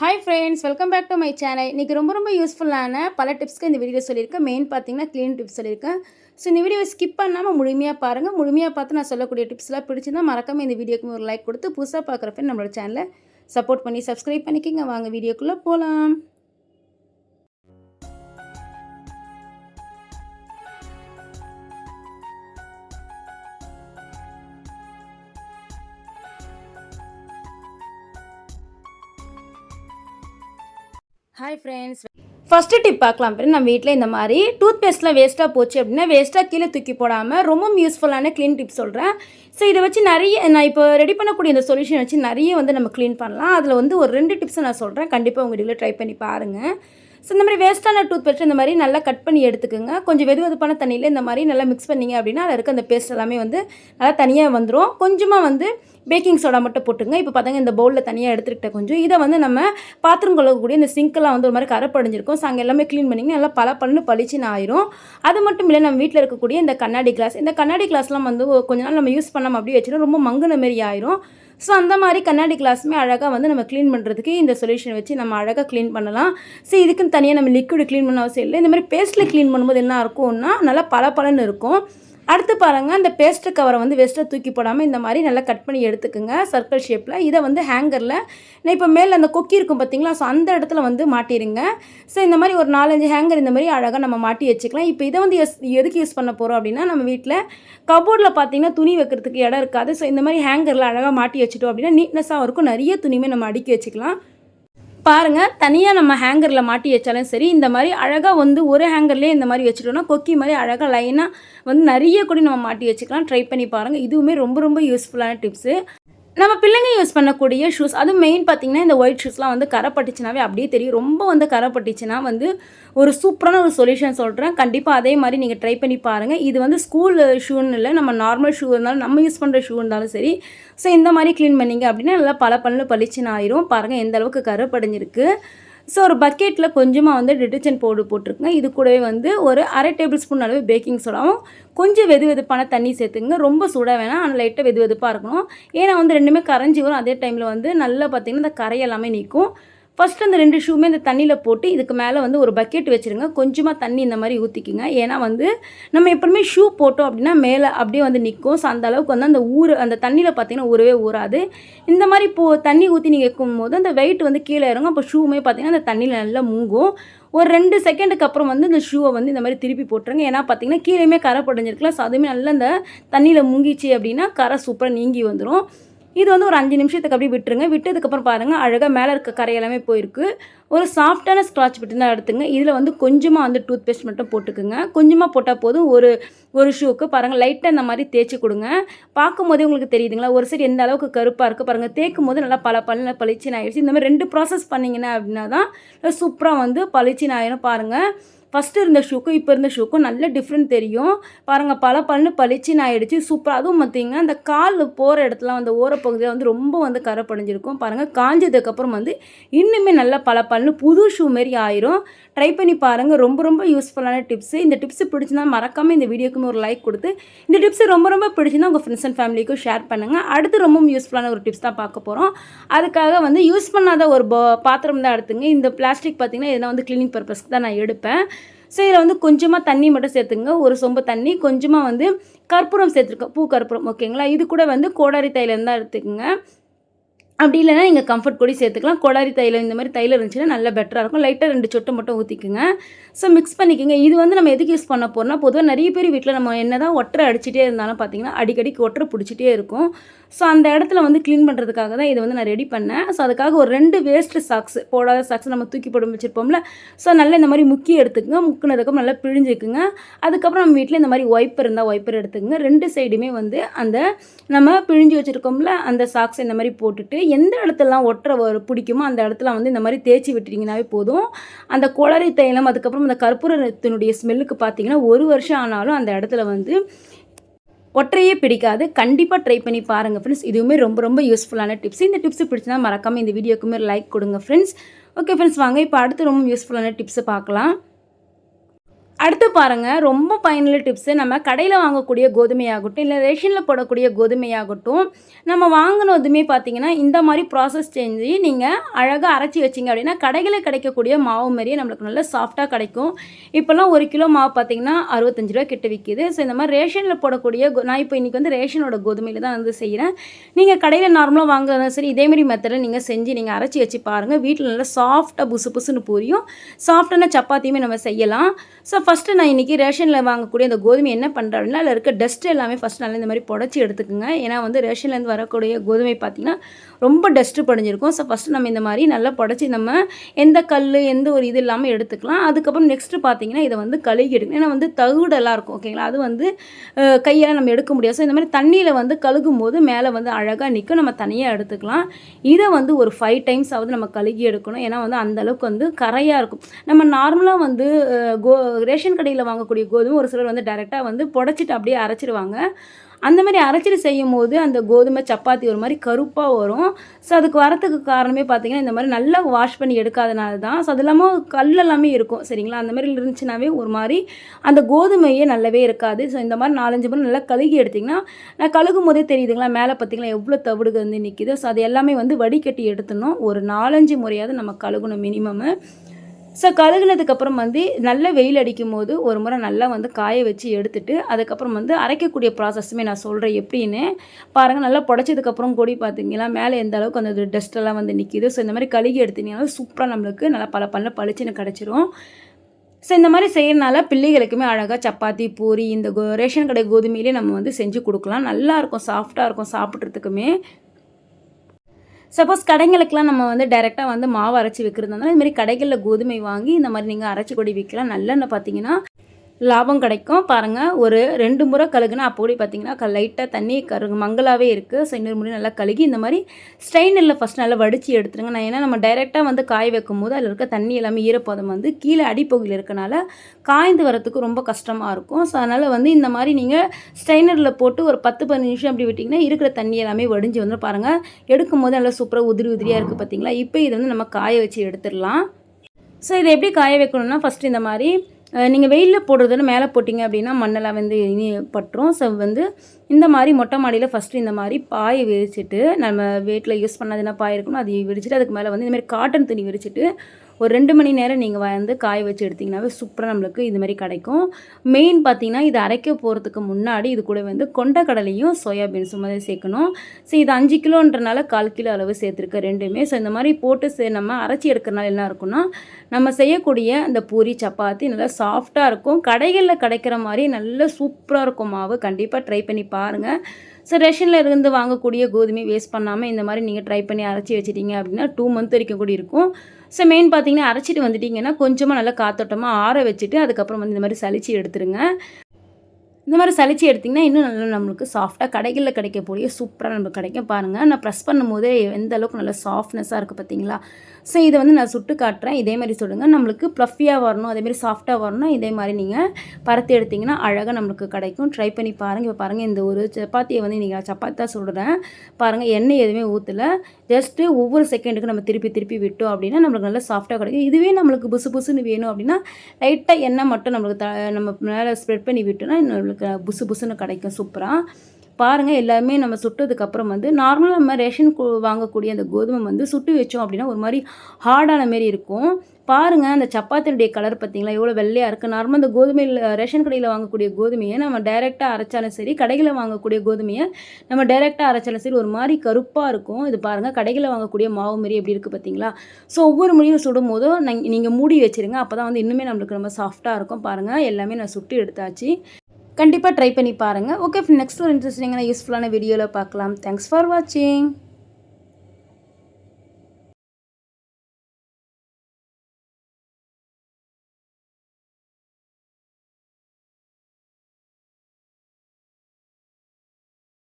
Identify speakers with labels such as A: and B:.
A: Hi friends welcome back to my channel இன்றைக்கி ரொம்ப ரொம்ப யூஸ்ஃபுல்லான பல டிப்ஸ்க்கு இந்த வீடியோ சொல்லியிருக்கேன். மெயின் பார்த்தீங்கன்னா க்ளீன் டிப்ஸ் சொல்லியிருக்கேன். ஸோ இந்த வீடியோவை ஸ்கிப் பண்ணாமல் முழுமையாக பாருங்கள் முழுமையாக பார்த்து நான் சொல்லக்கூடிய டிப்ஸ்லாம் பிடிச்சிருந்தா மறக்காமல் இந்த வீடியோக்கு ஒரு லைக் கொடுத்து புதுசாக பார்க்குறப்ப நம்மளோட சேனலை சப்போர்ட் பண்ணி சப்ஸ்கிரைப் பண்ணிக்கிங்க. வாங்க வீடியோக்குள்ளே போகலாம் ஹாய் ஃப்ரெண்ட்ஸ் ஃபஸ்ட்டு டிப் பார்க்கலாம். ஃப்ரெண்ட் நம்ம வீட்டில் இந்த மாதிரி டூத் பேஸ்ட்லாம் வேஸ்ட்டாக போச்சு அப்படின்னா வேஸ்ட்டாக கீழே தூக்கி போடாமல் ரொம்ப யூஸ்ஃபுல்லான க்ளீன் டிப் சொல்கிறேன் ஸோ இதை வச்சு நிறைய நான் இப்போ ரெடி பண்ணக்கூடிய இந்த சொல்யூஷன் வச்சு நிறைய வந்து நம்ம க்ளீன் பண்ணலாம். அதில் வந்து ஒரு ரெண்டு டிப்ஸை நான் சொல்கிறேன் கண்டிப்பாக உங்கள் வீட்டில் ட்ரை பண்ணி பாருங்கள் ஸோ இந்த மாதிரி வேஸ்ட்டான டூத் பேஸ்ட் இந்த மாதிரி நல்லா கட் பண்ணி எடுத்துக்கோங்க. கொஞ்சம் வெது வெதுப்பான தண்ணியில் இந்த மாதிரி நல்லா மிக்ஸ் பண்ணிங்க அப்படின்னா அதில் இருக்க அந்த பேஸ்ட் எல்லாமே வந்து நல்லா தனியாக வந்துடும் கொஞ்சமாக வந்து பேக்கிங் சோடா மட்டும் போட்டுங்க. இப்போ பார்த்தாங்க இந்த பவுலில் தனியாக எடுத்துக்கிட்ட கொஞ்சம். இதை வந்து நம்ம பாத்திரம் கொள்ளக்கூடிய இந்த சிங்க்கெல்லாம் வந்து ஒரு மாதிரி கரப்படைஞ்சிருக்கும். ஸோ அங்கே எல்லாமே க்ளீன் பண்ணிங்க நல்லா பல பல்லு பளிச்சுன்னு ஆயிரும். அது மட்டும் இல்லை நம்ம வீட்டில் இருக்கக்கூடிய இந்த கண்ணாடி கிளாஸ் இந்த கண்ணாடி கிளாஸ்லாம் வந்து கொஞ்ச நாள் நம்ம யூஸ் பண்ணாமல் அப்படியே வச்சுருந்தோம் ரொம்ப மங்குன மாரி ஆயிரும். ஸோ அந்த மாதிரி கண்ணாடி கிளாஸுமே அழகாக வந்து நம்ம க்ளீன் பண்ணுறதுக்கு இந்த சொல்யூஷன் வச்சு நம்ம அழகாக க்ளீன் பண்ணலாம். ஸோ இதுக்குன்னு தனியாக நம்ம லிக்விட் க்ளீன் பண்ண அவசியம் இல்லை. இந்த மாதிரி பேஸ்ட்டில் க்ளீன் பண்ணும்போது என்ன இருக்கும்னா நல்லா பல பலன்னு இருக்கும். அடுத்து பாருங்கள் அந்த பேஸ்ட்டு கவரை வந்து வெஸ்ட்டை தூக்கி போடாமல் இந்த மாதிரி நல்லா கட் பண்ணி எடுத்துக்கோங்க சர்க்கிள் ஷேப்பில் இதை வந்து ஹேங்கரில் நான் இப்போ மேலே அந்த கொக்கி இருக்கும் பார்த்தீங்களா ஸோ அந்த இடத்துல வந்து மாட்டிடுங்க ஸோ இந்த மாதிரி ஒரு நாலஞ்சு ஹேங்கர் இந்த மாதிரி அழகாக நம்ம மாட்டி வச்சுக்கலாம். இப்போ இதை வந்து எஸ் எதுக்கு யூஸ் பண்ண போகிறோம் அப்படின்னா நம்ம வீட்டில் கபோர்டில் பார்த்தீங்கன்னா துணி வைக்கிறதுக்கு இடம் இருக்காது. ஸோ இந்த மாதிரி ஹேங்கரில் அழகாக மாட்டி வச்சுட்டோம் அப்படின்னா நீட்னஸாக இருக்கும். நிறைய துணியுமே நம்ம அடுக்கி வச்சுக்கலாம். பாருங்கள் தனியாக நம்ம ஹேங்கரில் மாட்டி வச்சாலும் சரி இந்த மாதிரி அழகாக வந்து ஒரு ஹேங்கர்லேயே இந்த மாதிரி வச்சுட்டோம்னா கொக்கி மாதிரி அழகாக லைனாக வந்து நிறைய கூட நம்ம மாட்டி வச்சுக்கலாம். ட்ரை பண்ணி பாருங்கள் இதுவுமே ரொம்ப ரொம்ப யூஸ்ஃபுல்லான டிப்ஸு நம்ம பிள்ளைங்க யூஸ் பண்ணக்கூடிய ஷூஸ் அதுவும் மெயின் பார்த்திங்கன்னா இந்த ஒயிட் ஷூஸ்லாம் வந்து கரை பட்டுச்சுனாவே அப்படியே தெரியும். ரொம்ப வந்து கரை பட்டுச்சுன்னா வந்து ஒரு சூப்பரான ஒரு சொல்யூஷன் சொல்கிறேன் கண்டிப்பாக அதே மாதிரி நீங்கள் ட்ரை பண்ணி பாருங்கள் இது வந்து ஸ்கூல் ஷூன்னு இல்லை நம்ம நார்மல் ஷூ இருந்தாலும் நம்ம யூஸ் பண்ணுற ஷூ இருந்தாலும் சரி. ஸோ இந்த மாதிரி க்ளீன் பண்ணிங்க அப்படின்னா நல்லா பல பல்லு பளிச்சுன்னு ஆயிரும். பாருங்கள் எந்த அளவுக்கு கரை படிஞ்சிருக்கு ஸோ ஒரு பக்கெட்டில் கொஞ்சமாக வந்து டிட்டர்ஜென்ட் பவுடர் போட்டிருக்குங்க. இது கூடவே வந்து ஒரு அரை டேபிள் ஸ்பூன் அளவு பேக்கிங் சோடாவும் கொஞ்சம் வெது வெதுப்பான தண்ணி சேர்த்துங்க ரொம்ப சூடாக வேணாம் ஆனால் லைட்டாக வெது வெதுப்பாக இருக்கணும். ஏன்னா வந்து ரெண்டுமே கரைஞ்சி வரும். அதே டைமில் வந்து நல்லா பார்த்திங்கன்னா இந்த கரையெல்லாமே நிற்கும் ஃபஸ்ட்டு அந்த ரெண்டு ஷூமே இந்த தண்ணியில் போட்டு இதுக்கு மேலே வந்து ஒரு பக்கெட் வச்சுருங்க. கொஞ்சமாக தண்ணி இந்த மாதிரி ஊற்றிக்கிங்க ஏன்னா வந்து நம்ம எப்பவுமே ஷூ போட்டோம் அப்படின்னா மேலே அப்படியே வந்து நிற்கும் ஸோ அந்த அளவுக்கு வந்து அந்த ஊர் அந்த தண்ணியில் பார்த்தீங்கன்னா ஊறவே ஊறாது. இந்த மாதிரி இப்போ தண்ணி ஊற்றி நீங்கள் வைக்கும் போது அந்த வெயிட் வந்து கீழே இறங்கும். அப்போ ஷூமே பார்த்தீங்கன்னா அந்த தண்ணியில் நல்லா மூங்கும். ஒரு ரெண்டு செகண்டுக்கு அப்புறம் வந்து இந்த ஷூவை வந்து இந்த மாதிரி திருப்பி போட்டுருங்க. ஏன்னா பார்த்தீங்கன்னா கீழேயுமே கரை படைஞ்சிருக்கலாம் ஸோ அதுவுமே நல்லா இந்த தண்ணியில் முங்கிச்சு அப்படின்னா கரை சூப்பராக நீங்கி வந்துடும் இது வந்து ஒரு அஞ்சு நிமிஷத்துக்கு அப்படியே விட்டுருங்க. விட்டதுக்கப்புறம் பாருங்கள் அழகாக மேலே இருக்க கரையெல்லாமே போயிருக்கு. ஒரு சாஃப்டான ஸ்க்ராட்ச் பிட்டு தான் எடுத்துங்க. இதில் வந்து கொஞ்சமாக வந்து டூத் பேஸ்ட் மட்டும் போட்டுக்குங்க. கொஞ்சமாக போட்டால் போதும். ஒரு ஒரு ஷூக்கு பாருங்கள் லைட்டாக இந்த மாதிரி தேய்ச்சி கொடுங்க. பார்க்கும் போதே உங்களுக்கு தெரியுதுங்களா? ஒரு சைடு எந்த அளவுக்கு கருப்பாக இருக்குது பாருங்கள் தேய்க்கும் போது நல்லா பல பல பளிச்சுன்னு ஆயிடுச்சு. இந்த மாதிரி ரெண்டு ப்ராசஸ் பண்ணிங்கன்னா அப்படின்னா தான் சூப்பராக வந்து பளிச்சுன்னு ஆயிரும் பாருங்கள் ஃபஸ்ட்டு இருந்த ஷூக்கும் இப்போ இருந்த ஷூக்கும் நல்ல டிஃப்ரெண்ட் தெரியும். பாருங்கள் பல பல்லு பளிச்சுன்னு ஆகிடுச்சு சூப்பராக அதுவும் பார்த்திங்கன்னா அந்த கால் போகிற இடத்துல அந்த ஓரப்பகுதியில் வந்து ரொம்ப வந்து கரை படிஞ்சிருக்கும் பாருங்கள் காஞ்சதுக்கப்புறம் வந்து இன்னுமே நல்ல பல பல்லு புது ஷூ மாரி ஆயிரும். ட்ரை பண்ணி பாருங்கள் ரொம்ப ரொம்ப யூஸ்ஃபுல்லான டிப்ஸு இந்த டிப்ஸு பிடிச்சிருந்தா மறக்காமல் இந்த வீடியோக்குமே ஒரு லைக் கொடுத்து இந்த டிப்ஸ் ரொம்ப ரொம்ப பிடிச்சிருந்தா உங்கள் ஃப்ரெண்ட்ஸ் அண்ட் ஃபேமிலிக்கும் ஷேர் பண்ணுங்கள் அடுத்து ரொம்ப யூஸ்ஃபுல்லான ஒரு டிப்ஸ் தான் பார்க்க போகிறோம் அதுக்காக வந்து யூஸ் பண்ணாத ஒரு பாத்திரம் தான் எடுத்துங்க. இந்த பிளாஸ்டிக் பார்த்திங்கன்னா இதெல்லாம் வந்து க்ளீனிங் பர்பஸ்க்கு தான் நான் எடுப்பேன். ஸோ இதில் வந்து கொஞ்சமாக தண்ணி மட்டும் சேர்த்துங்க ஒரு சொம்பு தண்ணி கொஞ்சமாக வந்து கற்பூரம் சேர்த்துருக்கோம். பூ கற்பூரம் ஓகேங்களா இது கூட வந்து கோடாரி தைலம் தான் எடுத்துக்கோங்க. அப்படி இல்லைனா நீங்கள் கம்ஃபர்ட் கூட சேர்த்துக்கலாம். கொடாரி தைலம் இந்த மாதிரி தைலம் இருந்துச்சுன்னா நல்லா பெட்டராக இருக்கும். லைட்டாக ரெண்டு சொட்டு மட்டும் ஊற்றிக்குங்க ஸோ மிக்ஸ் பண்ணிக்கோங்க. இது வந்து நம்ம எதுக்கு யூஸ் பண்ண போகிறோம்னா பொதுவாக நிறைய பேர் வீட்டில் நம்ம என்ன தான் ஒட்டரை அடிச்சிட்டே இருந்தாலும் பார்த்தீங்கன்னா அடிக்கடிக்கு ஒட்டரை பிடிச்சிட்டே இருக்கும். ஸோ அந்த இடத்துல வந்து க்ளீன் பண்ணுறதுக்காக தான் இதை வந்து நான் ரெடி பண்ணேன். ஸோ அதுக்காக ஒரு ரெண்டு வேஸ்ட்டு சாக்ஸ் போடாத சாக்ஸ் நம்ம தூக்கி போட வச்சுருப்போம்ல. ஸோ நல்லா இந்த மாதிரி முக்கி எடுத்துக்கோங்க. முக்கினதுக்கப்புறம் நல்லா பிழிஞ்சுக்குங்க. அதுக்கப்புறம் நம்ம வீட்டில் இந்த மாதிரி ஒய்ப்பர் இருந்தால் ஒய்ப்பர் எடுத்துக்கோங்க. ரெண்டு சைடுமே வந்து அந்த நம்ம பிழிஞ்சு வச்சுருக்கோம்ல அந்த சாக்ஸ் இந்த மாதிரி போட்டுட்டு எந்த இடத்துலலாம் ஒட்டுற பிடிக்குமோ அந்த இடத்துல வந்து இந்த மாதிரி தேய்ச்சி விட்டுட்டிங்கனாவே போதும். அந்த குளறி தைலம் அதுக்கப்புறம் அந்த கற்பூரத்தினுடைய ஸ்மெல்லுக்கு பார்த்தீங்கன்னா ஒரு வருஷம் ஆனாலும் அந்த இடத்துல வந்து ஒற்றையே பிடிக்காது. கண்டிப்பாக ட்ரை பண்ணி பாருங்கள் ஃப்ரெண்ட்ஸ் இதுவுமே ரொம்ப ரொம்ப யூஸ்ஃபுல்லான டிப்ஸ் இந்த டிப்ஸ் பிடிச்சினா மறக்காமல் இந்த வீடியோக்குமே லைக் கொடுங்க ஃப்ரெண்ட்ஸ் ஓகே ஃப்ரெண்ட்ஸ் வாங்க இப்போ அடுத்து ரொம்ப யூஸ்ஃபுல்லான டிப்ஸை பார்க்கலாம். அடுத்து பாருங்கள் ரொம்ப பயனுள்ள டிப்ஸு நம்ம கடையில் வாங்கக்கூடிய கோதுமையாகட்டும் இல்லை ரேஷனில் போடக்கூடிய கோதுமையாகட்டும் நம்ம வாங்கினதுமே பார்த்தீங்கன்னா இந்த மாதிரி ப்ராசஸ் செஞ்சு நீங்கள் அழகாக அரைச்சி வச்சிங்க அப்படின்னா கடைகளில் கிடைக்கக்கூடிய மாவு மாதிரியே நம்மளுக்கு நல்லா சாஃப்டாக கிடைக்கும். இப்போல்லாம் ஒரு கிலோ மாவு பார்த்தீங்கன்னா அறுபத்தஞ்சு ரூபா கிட்ட விற்கிது ஸோ இந்த மாதிரி ரேஷனில் போடக்கூடிய கோ- நான் இப்போ இன்றைக்கி வந்து ரேஷனோட கோதுமையில் தான் வந்து செய்கிறேன் நீங்கள் கடையில் நார்மலாக வாங்குறதும் சரி இதேமாரி மெத்தடில் நீங்கள் செஞ்சு நீங்கள் அரைச்சி வச்சு பாருங்கள் வீட்டில் நல்லா சாஃப்டாக புசு புசுன்னு பூரியும். சாஃப்டான சப்பாத்தியுமே நம்ம செய்யலாம். ஸோ ஃபஸ்ட்டு நான் இன்றைக்கி ரேஷனில் வாங்கக்கூடிய அந்த கோதுமை என்ன பண்ணுறேன் அப்படின்னா அதில் இருக்க டஸ்ட் எல்லாமே ஃபஸ்ட் நல்லா இந்த மாதிரி புடச்சி எடுத்துக்கோங்க. ஏன்னா வந்து ரேஷன்லேருந்து வரக்கூடிய கோதுமை பார்த்திங்கன்னா ரொம்ப டஸ்ட்டு படிஞ்சிருக்கும். ஸோ ஃபஸ்ட்டு நம்ம இந்த மாதிரி நல்லா புடச்சி நம்ம எந்த கல் எந்த ஒரு இது இல்லாமல் எடுத்துக்கலாம். அதுக்கப்புறம் நெக்ஸ்ட்டு பார்த்தீங்கன்னா இதை வந்து கழுகி எடுக்கணும். ஏன்னா வந்து தகுடெல்லாம் இருக்கும் ஓகேங்களா அது வந்து கையால் நம்ம எடுக்க முடியாது. ஸோ இந்த மாதிரி தண்ணியில் வந்து கழுகும் போது மேலே வந்து அழகாக நிற்கும் நம்ம தனியாக எடுத்துக்கலாம். இதை வந்து ஒரு ஃபைவ் டைம்ஸ் ஆகுது நம்ம கழுகி எடுக்கணும். ஏன்னா வந்து அந்தளவுக்கு வந்து கரையாக இருக்கும். நம்ம நார்மலாக வந்து கோ ரேஷன் கடையில் வாங்கக்கூடிய கோதுமை ஒரு சிலர் வந்து டைரெக்டாக வந்து புடச்சிட்டு அப்படியே அரைச்சிடுவாங்க அந்த மாதிரி அரைச்சிட்டு செய்யும் போது அந்த கோதுமை சப்பாத்தி ஒரு மாதிரி கருப்பாக வரும். ஸோ அதுக்கு வரத்துக்கு காரணமே பார்த்தீங்கன்னா இந்த மாதிரி நல்லா வாஷ் பண்ணி எடுக்காதனால தான் ஸோ அது இல்லாமல் கல் எல்லாமே இருக்கும் சரிங்களா? அந்த மாதிரி இருந்துச்சுனாவே ஒரு மாதிரி அந்த கோதுமையே நல்லாவே இருக்காது. ஸோ இந்த மாதிரி நாலஞ்சு முறை நல்லா கழுகி எடுத்திங்கன்னா நான் கழுகும் போதே தெரியுதுங்களா? மேலே பார்த்தீங்களா எவ்வளோ தவிடுக வந்து நிற்கிது ஸோ அது எல்லாமே வந்து வடிகட்டி எடுத்துடணும். ஒரு நாலஞ்சு முறையாவது நம்ம கழுகணும் மினிமம் ஸோ கழுகுனதுக்கப்புறம் வந்து நல்ல வெயில் அடிக்கும் போது ஒரு முறை நல்லா வந்து காய வச்சு எடுத்துட்டு அதுக்கப்புறம் வந்து அரைக்கக்கூடிய ப்ராசஸுமே நான் சொல்கிறேன் எப்படின்னு. பாருங்கள் நல்லா புடச்சதுக்கப்புறம் கூடி பார்த்தீங்களா மேலே எந்த அளவுக்கு அந்த டஸ்ட்டெல்லாம் வந்து நிற்கிது ஸோ இந்த மாதிரி கழுகி எடுத்தீங்கன்னா சூப்பராக நம்மளுக்கு நல்லா பல பல பளிச்சுன்னு கிடச்சிரும். ஸோ இந்த மாதிரி செய்யறதுனால பிள்ளைகளுக்குமே அழகாக சப்பாத்தி பூரி இந்த கோ ரேஷன் கடை கோதுமையிலே நம்ம வந்து செஞ்சு கொடுக்கலாம். நல்லா இருக்கும் சாஃப்டாக இருக்கும் சாப்பிட்றதுக்குமே. சப்போஸ் கடைங்களுக்கெலாம் நம்ம வந்து டைரெக்டாக வந்து மாவு அரைச்சி விற்கிறதுனால இந்த மாதிரி கடைகளில் கோதுமை வாங்கி இந்த மாதிரி நீங்கள் அரைச்சி கொடி விற்கலாம் நல்லெண்ணெய் பார்த்தீங்கன்னா லாபம் கிடைக்கும். பாருங்கள் ஒரு ரெண்டு முறை கழுகுனா அப்போ கூட பார்த்தீங்கன்னா லைட்டாக தண்ணி கருகு மங்களாகவே இருக்குது ஸோ இன்னொரு முறை நல்லா கழுகி இந்த மாதிரி ஸ்ட்ரெயினரில் ஃபஸ்ட் நல்லா வடித்து எடுத்துருங்க. நான் ஏன்னா நம்ம டைரெக்டாக வந்து காய வைக்கும் போது அதில் இருக்க தண்ணி எல்லாமே ஈரப்பதம் வந்து கீழே அடிப்பகுதியில் இருக்கனால காய்ந்து வரத்துக்கு ரொம்ப கஷ்டமாக இருக்கும். ஸோ அதனால் வந்து இந்த மாதிரி நீங்கள் ஸ்ட்ரெயினரில் போட்டு ஒரு பத்து பதினஞ்சு நிமிஷம் அப்படி விட்டிங்கன்னா இருக்கிற தண்ணி எல்லாமே வடிஞ்சு வந்து பாருங்கள் எடுக்கும் போது நல்லா சூப்பராக உதிரி உதிரியாக இருக்குது பார்த்தீங்களா இப்போ இதை வந்து நம்ம காய வச்சு எடுத்துடலாம். ஸோ இதை எப்படி காய வைக்கணும்னா ஃபஸ்ட்டு இந்த மாதிரி நீங்கள் வெயிலில் போடுறதுன்னு மேலே போட்டிங்க அப்படின்னா மண்ணெல்லாம் வந்து இனி பட்டுரும். ஸோ வந்து இந்த மாதிரி மொட்டை மாடியில் ஃபஸ்ட்டு இந்த மாதிரி பாயை விரிச்சிட்டு நம்ம வீட்டில் யூஸ் பண்ணதுன்னா பாய் இருக்கணும் அதை விரிச்சிட்டு அதுக்கு மேலே வந்து இந்தமாதிரி காட்டன் துணி விரிச்சிட்டு ஒரு ரெண்டு மணி நேரம் நீங்கள் வந்து காய வச்சு எடுத்திங்கனாவே சூப்பராக நம்மளுக்கு இது மாதிரி கிடைக்கும். மெயின் பார்த்தீங்கன்னா இது அரைக்க போகிறதுக்கு முன்னாடி இது கூட வந்து கொண்டக்கடலையும் சோயாபீன்ஸும் மாதிரி சேர்க்கணும். ஸோ இது அஞ்சு கிலோன்றனால கால் கிலோ அளவு சேர்த்துருக்க ரெண்டுமே. ஸோ இந்த மாதிரி போட்டு சே நம்ம அரைச்சி எடுக்கிறனால என்ன இருக்கும்னா நம்ம செய்யக்கூடிய அந்த பூரி சப்பாத்தி நல்லா சாஃப்டாக இருக்கும். கடைகளில் கிடைக்கிற மாதிரி நல்ல சூப்பராக இருக்கும் மாவு. கண்டிப்பாக ட்ரை பண்ணி பாருங்கள் ஸோ ரேஷனில் இருந்து வாங்கக்கூடிய கோதுமை வேஸ்ட் பண்ணாமல் இந்த மாதிரி நீங்கள் ட்ரை பண்ணி அரைச்சி வச்சிட்டிங்க அப்படின்னா டூ மந்த் வரைக்கும் கூட இருக்கும். ஸோ மெயின் பார்த்தீங்கன்னா அரைச்சிட்டு வந்துட்டிங்கன்னா கொஞ்சமாக நல்லா காத்தோட்டமாக ஆற வச்சுட்டு அதுக்கப்புறம் வந்து இந்த மாதிரி சளிச்சு எடுத்துருங்க. இந்த மாதிரி சலிச்சு எடுத்திங்கன்னா இன்னும் நல்லா நம்மளுக்கு சாஃப்டாக கடைகளில் கிடைக்கக்கூடிய சூப்பராக நம்மளுக்கு கிடைக்கும். பாருங்கள் நான் ப்ரெஸ் பண்ணும்போதே எந்த அளவுக்கு நல்லா சாஃப்ட்னஸாக இருக்குது பார்த்தீங்களா? ஸோ இதை வந்து நான் சுட்டு காட்டுறேன். இதே மாதிரி சொல்லுங்கள் நம்மளுக்கு ப்ளஃபியாக வரணும் அதேமாதிரி சாஃப்டாக வரணும். இதே மாதிரி நீங்கள் பருத்தி எடுத்திங்கன்னா அழகாக நம்மளுக்கு கிடைக்கும். ட்ரை பண்ணி பாருங்கள் இப்போ பாருங்கள் இந்த ஒரு சப்பாத்தியை வந்து நீங்கள் சப்பாத்தி தான் சொல்கிறேன் பாருங்கள் எண்ணெய் எதுவுமே ஊற்றல ஜஸ்ட்டு ஒவ்வொரு செகண்டுக்கு நம்ம திருப்பி திருப்பி விட்டோம் அப்படின்னா நம்மளுக்கு நல்லா சாஃப்டாக கிடைக்கும். இதுவே நம்மளுக்கு புசு புசுன்னு வேணும் அப்படின்னா லைட்டாக எண்ணெய் மட்டும் நம்மளுக்கு த நம்ம மேலே ஸ்ப்ரெட் பண்ணி விட்டோம்னா நம்மளுக்கு புசு புசுன்னு கிடைக்கும் சூப்பராக பாருங்கள் எல்லாமே நம்ம சுட்டதுக்கப்புறம் வந்து நார்மலாக நம்ம ரேஷன் கு- வாங்கக்கூடிய அந்த கோதுமை வந்து சுட்டு வச்சோம் அப்படின்னா ஒரு மாதிரி ஹார்டான மாரி இருக்கும். பாருங்கள் அந்த சப்பாத்தினுடைய கலர் பார்த்தீங்களா? எவ்வளோ வெள்ளையாக இருக்குது நார்மலாக அந்த கோதுமையில் ரேஷன் கடையில் வாங்கக்கூடிய கோதுமையை நம்ம டைரெக்டாக அரைச்சாலும் சரி கடைகளில் வாங்கக்கூடிய கோதுமையை நம்ம டைரெக்டாக அரைச்சாலும் சரி ஒரு மாதிரி கருப்பாக இருக்கும். இது பாருங்கள் கடைகளில் வாங்கக்கூடிய மாவு மாரி எப்படி இருக்குது பார்த்தீங்களா? ஸோ ஒவ்வொரு முறையும் சுடும் போதும் நீங்கள் மூடி வச்சிருங்க. அப்போ தான் வந்து இன்னுமே நம்மளுக்கு ரொம்ப சாஃப்டாக இருக்கும். பாருங்கள் எல்லாமே நான் சுட்டு எடுத்தாச்சு. கண்டிப்பாக ட்ரை பண்ணி பாருங்கள் ஓகே நெக்ஸ்ட் ஒரு இன்ட்ரெஸ்டிங்கான யூஸ்ஃபுல்லான வீடியோவில் பார்க்கலாம். தேங்க்ஸ் ஃபார் வாட்சிங்